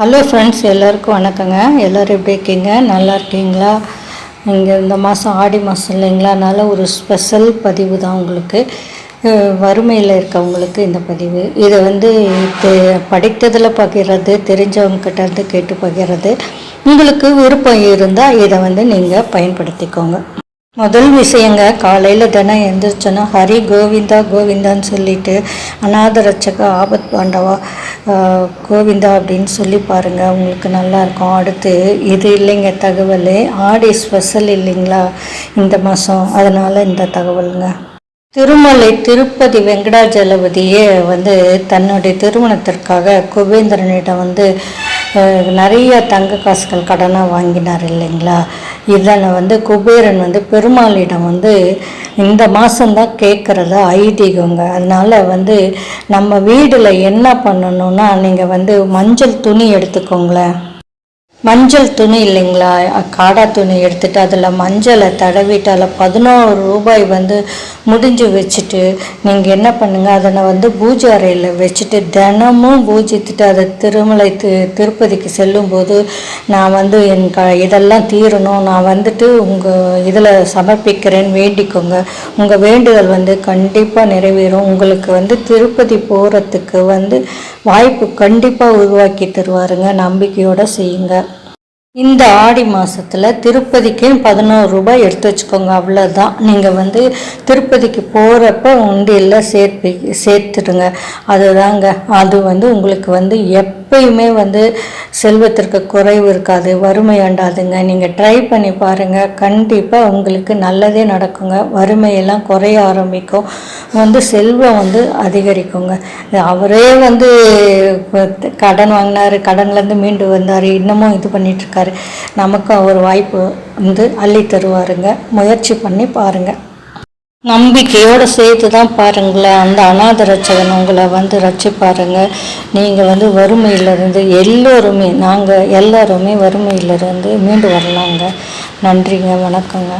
Hello friends எல்லாருக்கும் வணக்கங்க. எல்லோரும் எப்படி இருக்கீங்க? நல்லா இருக்கீங்களா? இங்கே இந்த மாதம் ஆடி மாதம் இல்லைங்களா? அதனால் ஒரு ஸ்பெஷல் பதிவு தான் உங்களுக்கு. வறுமையில் இருக்கவங்களுக்கு இந்த பதிவு. இதை வந்து படித்ததில் பகிர்றது தெரிஞ்சவங்க இருந்து கேட்டு பகிர்றது. உங்களுக்கு விருப்பம் இருந்தால் இதை வந்து நீங்கள் பயன்படுத்திக்கோங்க. முதல் விஷயங்க காலையில் தினம் எந்திரிச்சோன்னா ஹரி கோவிந்தா கோவிந்தான்னு சொல்லிட்டு அநாதரட்சக ஆபத் பாண்டவா கோவிந்தா அப்படின்னு சொல்லி பாருங்கள் உங்களுக்கு நல்லா இருக்கும். அடுத்து இது இல்லைங்க தகவல். ஆடி ஸ்பெஷல் இல்லைங்களா? இந்த மாதம் அதனால் இந்த தகவலுங்க. திருமலை திருப்பதி வெங்கடாஜலபதியே வந்து தன்னுடைய திருமணத்திற்காக குபேந்திரனிடம் வந்து நிறைய தங்க காசுகள் கடனாக வாங்கினார் இல்லைங்களா? இதனை வந்து குபேரன் வந்து பெருமாளிடம் வந்து இந்த மாதம்தான் கேட்குறத ஐதீகங்க. அதனால் வந்து நம்ம வீட்டில் என்ன பண்ணணும்னா நீங்கள் வந்து மஞ்சள் துணி எடுத்துக்கோங்களேன். மஞ்சள் துணி இல்லைங்களா? காடா துணி எடுத்துட்டு அதில் மஞ்சளை தடவிட்டு அதில் பதினோரு ரூபாய் வந்து முடிஞ்சு வச்சுட்டு நீங்கள் என்ன பண்ணுங்கள் அதனை வந்து பூஜை அறையில் வச்சுட்டு தினமும் பூஜித்துட்டு அதை திருமலை தி திருப்பதிக்கு செல்லும்போது நான் வந்து என் க இதெல்லாம் தீரணும். நான் வந்துட்டு உங்கள் இதில் சமர்ப்பிக்கிறேன்னு வேண்டிக்கோங்க. உங்கள் வேண்டுதல் வந்து கண்டிப்பாக நிறைவேறும். உங்களுக்கு வந்து திருப்பதி போகிறதுக்கு வந்து வாய்ப்பு கண்டிப்பாக உருவாக்கி தருவாருங்க. நம்பிக்கையோடு செய்யுங்க. இந்த ஆடி மாதத்தில் திருப்பதிக்கு பதினோரு ரூபாய் எடுத்து வச்சுக்கோங்க அவ்வளோதான் நீங்கள் வந்து திருப்பதிக்கு போகிறப்ப உண்டியலில் சேர்ப்பி சேர்த்துடுங்க. அதுதாங்க அது வந்து உங்களுக்கு வந்து எப்பயுமே வந்து செல்வத்திற்கு குறைவு இருக்காது வறுமை அண்டாதுங்க. நீங்கள் ட்ரை பண்ணி பாருங்கள் கண்டிப்பாக உங்களுக்கு நல்லதே நடக்குங்க. வறுமையெல்லாம் குறைய ஆரம்பிக்கும். வந்து செல்வம் வந்து அதிகரிக்குங்க. அவரே வந்து கடன் வாங்கினாரு கடன்லேருந்து மீண்டு வந்தார் இன்னமும் இது பண்ணிட்டுருக்காரு இருக்காரு நமக்கும் அவர் வாய்ப்பு வந்து அள்ளி தருவாருங்க. முயற்சி பண்ணி பாருங்க. நம்பிக்கையோடு சேர்த்து தான் பாருங்களேன். அந்த அநாத ரட்சகன் உங்களை வந்து ரட்சிப்பாருங்க. நீங்கள் வந்து வறுமையிலிருந்து எல்லோருமே நாங்கள் எல்லோருமே வறுமையிலிருந்து மீண்டு வரலாங்க. நன்றிங்க. வணக்கங்க.